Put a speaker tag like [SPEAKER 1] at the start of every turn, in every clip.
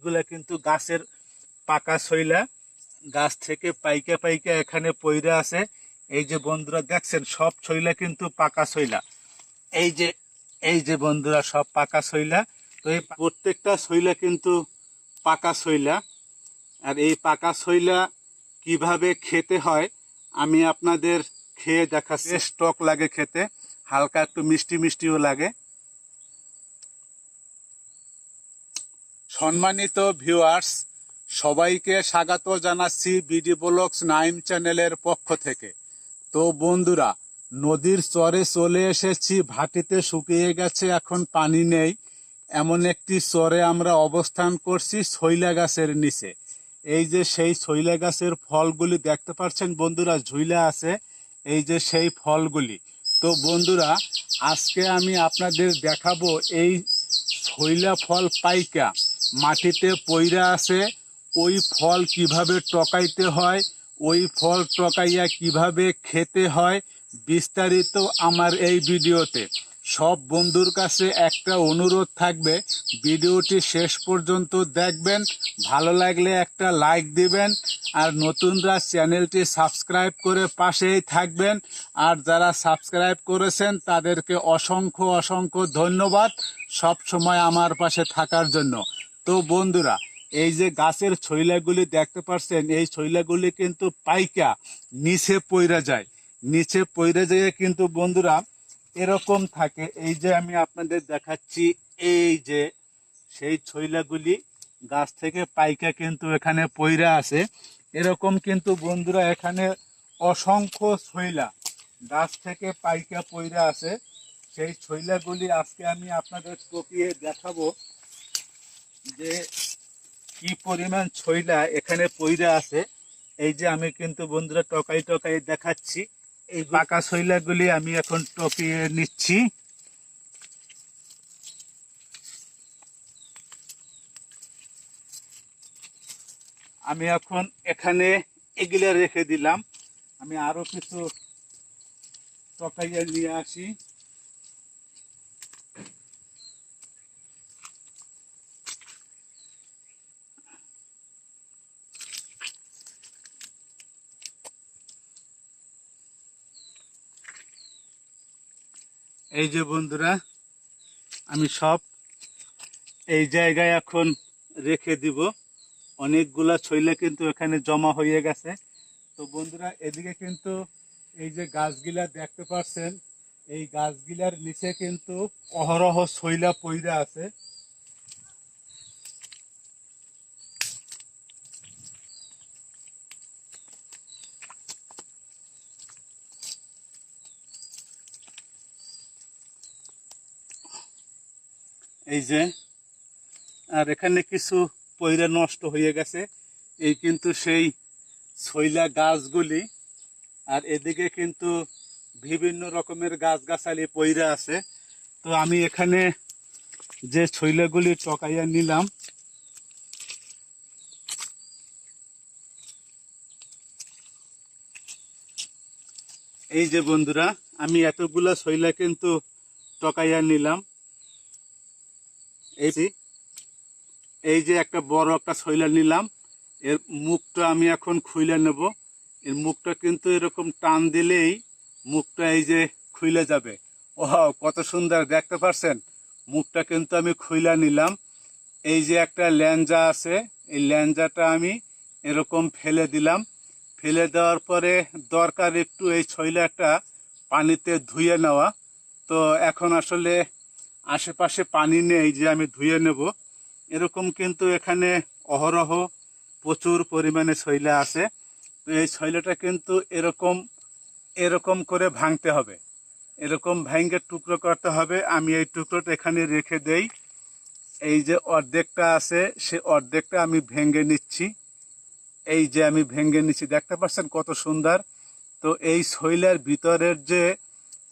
[SPEAKER 1] এগুলা কিন্তু গাছের পাকা শৈলা গাছ থেকে পাইকা পাইকা এখানে পইরা আছে। এই যে বন্ধুরা দেখছেন, সব শৈলা কিন্তু পাকা শৈলা এই যে এই যে বন্ধুরা, সব পাকা শৈলা তো এই প্রত্যেকটা শৈলা কিন্তু পাকা শৈলা আর এই পাকা শৈলা কীভাবে খেতে হয়, আমি আপনাদের খেয়ে দেখাচ্ছি। স্টক লাগে খেতে, হালকা একটু মিষ্টি মিষ্টিও লাগে। সম্মানিত ভিউয়ার্স সবাইকে স্বাগত জানাচ্ছি বিডি ব্লগস নাইম চ্যানেলের পক্ষ থেকে। তো বন্ধুরা, নদীর চরে চলে এসেছি, ভাটিতে শুকিয়ে গেছে, এখন পানি নেই। এমন একটি চরে আমরা অবস্থান করছি শৈলা গাছের নিচে। এই যে সেই শৈলা গাছের ফলগুলি দেখতে পাচ্ছেন বন্ধুরা ঝুইলা আছে, এই যে সেই ফলগুলি। তো বন্ধুরা, আজকে আমি আপনাদের দেখাবো এই শৈলা ফল পাইকা। মাটিতে পইরা আছে, ওই ফল কীভাবে টকাইতে হয়, ওই ফল টকাইয়া কীভাবে খেতে হয়, বিস্তারিত আমার এই ভিডিওতে। সব বন্ধুর কাছে একটা অনুরোধ থাকবে, ভিডিওটি শেষ পর্যন্ত দেখবেন, ভালো লাগলে একটা লাইক দিবেন, আর নতুনরা চ্যানেলটি সাবস্ক্রাইব করে পাশেই থাকবেন, আর যারা সাবস্ক্রাইব করেছেন তাদেরকে অসংখ্য অসংখ্য ধন্যবাদ সব সময় আমার পাশে থাকার জন্য। তো বন্ধুরা, এই যে গাছের ছইলাগুলি দেখতে পাচ্ছেন, এই ছইলাগুলি কিন্তু পাইকা নিচে পইরা যায়। নিচে পইরে যায় কিন্তু বন্ধুরা এরকম থাকে। এই যে আমি আপনাদের দেখাচ্ছি, এই যে সেই ছইলাগুলি গাছ থেকে পাইকা কিন্তু এখানে পইরা আছে। এরকম কিন্তু বন্ধুরা এখানে অসংখ্য ছইলা গাছ থেকে পাইকা পইরা আছে। সেই ছইলাগুলি আজকে আমি আপনাদের কপিয়ে দেখাবো। যে কি পরিমাণ ছইলা এখানে পইরা আছে, এই যে আমি কিন্তু বন্ধুরা টকাই টকাই দেখাচ্ছি, এই পাকা শৈলাগুলি আমি এখন টপিয়ে নিচ্ছি। আমি এখন এখানে এগুলা রেখে দিলাম। আমি আরও কিছু টকাইয়া নিয়ে আসি। এই যে বন্ধুরা, আমি সব এই জায়গায় এখন রেখে দিব। অনেকগুলা ছইলা কিন্তু এখানে জমা হয়ে গেছে। তো বন্ধুরা, এদিকে কিন্তু এই যে গাছগুলা দেখতে পাচ্ছেন এই গাছগুলার নিচে কিন্তু অহরহ ছইলা পইরা আছে। এই যে, আর এখানে কিছু পয়রা নষ্ট হয়ে গেছে। এই কিন্তু সেই ছইলা গাছগুলি, আর এদিকে কিন্তু বিভিন্ন রকমের গাছগাছালি পইরা আছে। তো আমি এখানে যে ছইলাগুলি টকাইয়া নিলাম, এই যে বন্ধুরা, আমি এতগুলা ছইলা কিন্তু টকাইয়া নিলাম। এই এই যে একটা বড় একটা শৈলা নিলাম, এর মুখটা আমি এখন খুইলে নেব। এর মুখটা কিন্তু এরকম টান দিলেই মুখটা এই যে খুইলে যাবে। ও কত সুন্দর, দেখতে পারছেন? মুখটা কিন্তু আমি খুইলা নিলাম। এই যে একটা ল্যাঞ্জা আছে, এই ল্যাঞ্জাটা আমি এরকম ফেলে দিলাম। ফেলে দেওয়ার পরে দরকার একটু এই ছইলাটা পানিতে ধুয়ে নেওয়া। তো এখন আসলে আশেপাশে পানি নেই যে আমি ধুয়ে নেব, এরকম কিন্তু এখানে অহরহ প্রচুর পরিমাণে শৈলা আছে। তো এই শৈলাটা কিন্তু এরকম এরকম করে ভাঙতে হবে। এরকম ভেঙে টুকরো করতে হবে। আমি এই টুকরোটা এখানে রেখে দেই। এই যে অর্ধেকটা আছে, সে অর্ধেকটা আমি ভেঙে নিচ্ছি। এই যে আমি ভেঙে নিচ্ছি, দেখতে পাচ্ছেন কত সুন্দর। তো এই শৈলার ভিতরের যে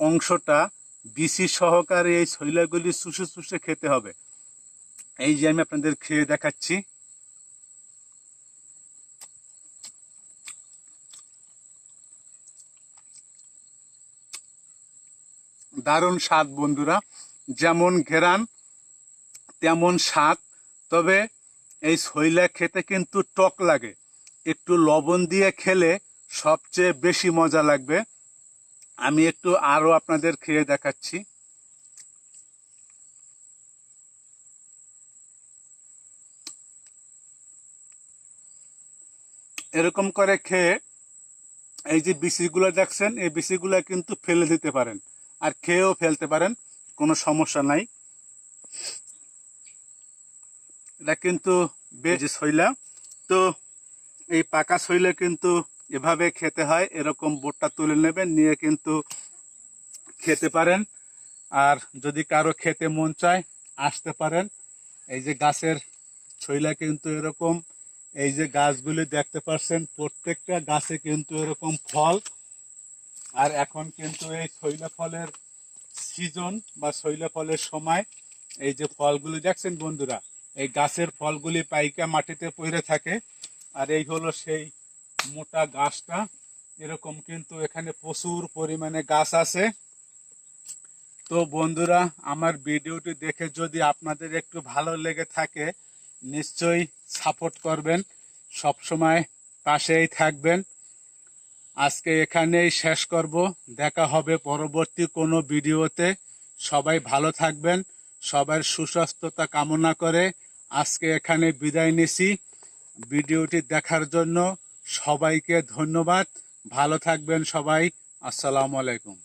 [SPEAKER 1] অংশটা বিসি সহকারে এই শৈলাগুলি চুষে চুষে খেতে হবে। এই যে আমি আপনাদের খেয়ে দেখাচ্ছি। দারুণ স্বাদ বন্ধুরা, যেমন ঘেরান, তেমন স্বাদ। তবে এই শৈলা খেতে কিন্তু টক লাগে। একটু লবণ দিয়ে খেলে সবচেয়ে বেশি মজা লাগবে। আমি একটু আরও আপনাদের খেয়ে দেখাচ্ছি। এরকম করে খেয়ে এই যে বিচিগুলো দেখছেন, এই বিচিগুলো কিন্তু ফেলে দিতে পারেন আর খেয়েও ফেলতে পারেন, কোনো সমস্যা নাই। এটা কিন্তু বেশ শৈলা। তো এই পাকা শৈলে কিন্তু এভাবে খেতে হয়, এরকম বোটটা তুলে নেবেন, নিয়ে কিন্তু খেতে পারেন। আর যদি কারও খেতে মন চায়, আসতে পারেন। এই যে গাছের ছইলা কিন্তু এরকম, এই যে গাছগুলি দেখতে পাচ্ছেন, প্রত্যেকটা গাছে কিন্তু এরকম ফল। আর এখন কিন্তু এই শৈলা ফলের সিজন বা শৈলা ফলের সময়, এই যে ফলগুলি দেখছেন বন্ধুরা, এই গাছের ফলগুলি পাইকা মাটিতে পড়ে থাকে। আর এই হলো সেই মোটা গাছটা, এরকম কিন্তু এখানে প্রচুর পরিমাণে গাছ আছে। তো বন্ধুরা, আমার ভিডিওটি দেখে যদি আপনাদের একটু ভালো লেগে থাকে, নিশ্চয়ই সাপোর্ট করবেন। সব সময় পাশেই থাকবেন। আজকে এখানেই শেষ করব। দেখা হবে পরবর্তী কোনো ভিডিওতে। সবাই ভালো থাকবেন, সবার সুস্বাস্থ্যতা কামনা করে আজকে এখানে বিদায় নিছি। ভিডিওটি দেখার জন্য সবাইকে ধন্যবাদ। ভালো থাকবেন সবাই। আসসালামু আলাইকুম।